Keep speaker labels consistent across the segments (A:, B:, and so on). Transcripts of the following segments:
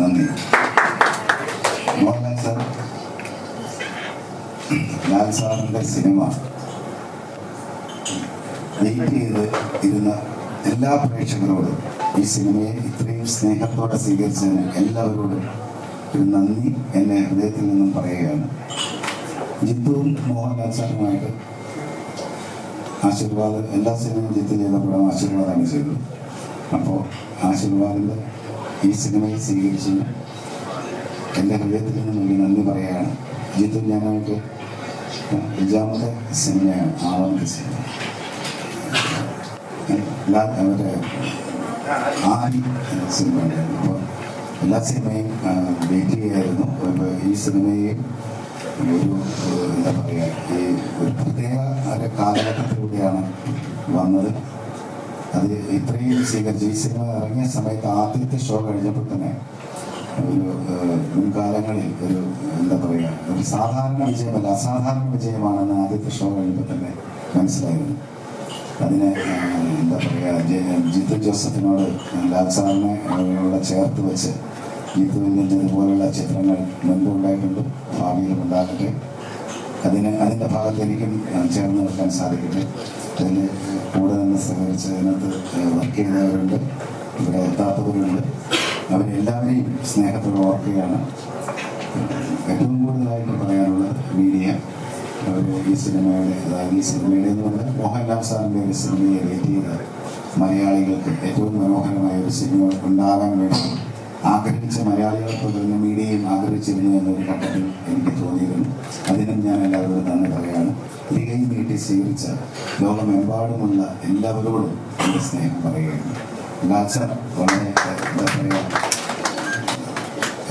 A: നന്ദി. മോഹൻലാൽ സാർ. ലാൽ സാറിന്റെ cinema wait ചെയ്ത് ഇരുന്ന എല്ലാ പ്രേക്ഷകരോടും ഈ സിനിമയെ ഇത്രയും സ്നേഹത്തോടെ സ്വീകരിച്ചതിന് എല്ലാവരോടും ഒരു നന്ദി എന്നെ ഹൃദയത്തിൽ നിന്നും പറയുകയാണ്. ജിത്തുവും മോഹൻലാൽ സാറുമായിട്ട് ആശീർവാദ് എല്ലാ സിനിമയും ജിത്ത് ചെയ്തപ്പോഴും ആശീർവാദമാണ് ചെയ്തത്. അപ്പോൾ ആശീർവാദിന്റെ ഈ സിനിമയെ സ്വീകരിച്ച് എന്റെ ഹൃദയത്തിൽ നിന്ന് ഒരു നന്ദി പറയുകയാണ്. ജിത്തു ഞാനായിട്ട് അഞ്ചാമത്തെ സിനിമയാണ് ആറാമത്തെ സിനിമ. മറ്റേ എന്ന സിനിമ ഉണ്ടായിരുന്നു അപ്പോൾ എല്ലാ സിനിമയും വെയിറ്റ് ചെയ്യായിരുന്നു. ഈ സിനിമയും ഒരു എന്താ പറയുക ഈ ഒരു പ്രത്യേക ഒരു കാലഘട്ടത്തിലൂടെയാണ് വന്നത്. അത് ഇത്രയും സ്വീകരിച്ചു. ഈ സിനിമ ഇറങ്ങിയ സമയത്ത് ആദ്യത്തെ ഷോ കഴിഞ്ഞപ്പോൾ തന്നെ ഒരു മുൻകാലങ്ങളിൽ ഒരു എന്താ പറയുക ഒരു സാധാരണ വിജയമല്ല അസാധാരണ വിജയമാണെന്ന് ആദ്യത്തെ ഷോ കഴിഞ്ഞപ്പോൾ തന്നെ മനസ്സിലായിരുന്നു അതിന് എന്താ പറയുക ജിത്തു ജോസഫിനോട് ലാൽ സാറിനെ ഇവിടെ ചേർത്ത് വെച്ച് ജിത്തുവിൽ നിന്ന് ഇതുപോലുള്ള ചിത്രങ്ങൾ മുൻപ് ഉണ്ടായിട്ടുണ്ട് ഭാവിയിലും ഉണ്ടാകട്ടെ. അതിന് അതിന്റെ ഭാഗത്ത് എനിക്കും ചേർന്ന് നിൽക്കാൻ സാധിക്കട്ടെ. അതിൽ കൂടെ നിന്ന് സഹകരിച്ച് അതിനകത്ത് വർക്ക് ചെയ്യുന്നവരുണ്ട് ഇവിടെ എത്താത്തവരുണ്ട് അവരെല്ലാവരെയും സ്നേഹത്തോടെ ഓർക്കുകയാണ്. ഏറ്റവും കൂടുതലായിട്ട് പറയാനുള്ള മീഡിയ. അവർ ഈ സിനിമയുടെ അതായത് ഈ സിനിമയുടെ എന്ന് പറഞ്ഞാൽ മോഹൻലാൽ സാറിന്റെ ഒരു സിനിമയെ റേറ്റ് ചെയ്ത് മലയാളികൾക്ക് ഏറ്റവും മനോഹരമായ ഒരു സിനിമ ഉണ്ടാകാൻ വേണ്ടി ആഗ്രഹിച്ച മലയാളികൾക്ക് മീഡിയയും ആഗ്രഹിച്ചിരുന്നു എന്നൊരു ഘട്ടത്തിൽ എനിക്ക് തോന്നിയിരുന്നു അതിനും ഞാൻ പറയുകയാണ് തികൈ നീട്ടി സ്വീകരിച്ച ലോകമെമ്പാടുമുള്ള എല്ലാവരോടും സ്നേഹം പറയുകയാണ്.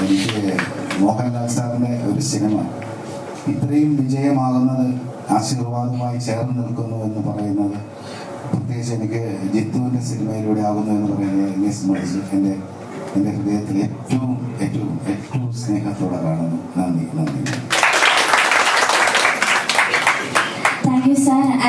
A: എനിക്ക് മോഹൻലാൽ സാറിന്റെ ഒരു സിനിമ ഇത്രയും വിജയമാകുന്നത് ആശീർവാദമായി ചേർന്ന് നിൽക്കുന്നു എന്ന് പറയുന്നത് പ്രത്യേകിച്ച് എനിക്ക് ജിത്തുവിന്റെ സിനിമയിലൂടെ ആകുന്നു എന്ന് പറയുന്നത് എന്നെ സംബന്ധിച്ച് എന്റെ എന്റെ ഹൃദയത്തിൽ ഏറ്റവും ഏറ്റവും ഏറ്റവും സ്നേഹത്തോടെ കാണുന്നു. നന്ദി നന്ദി.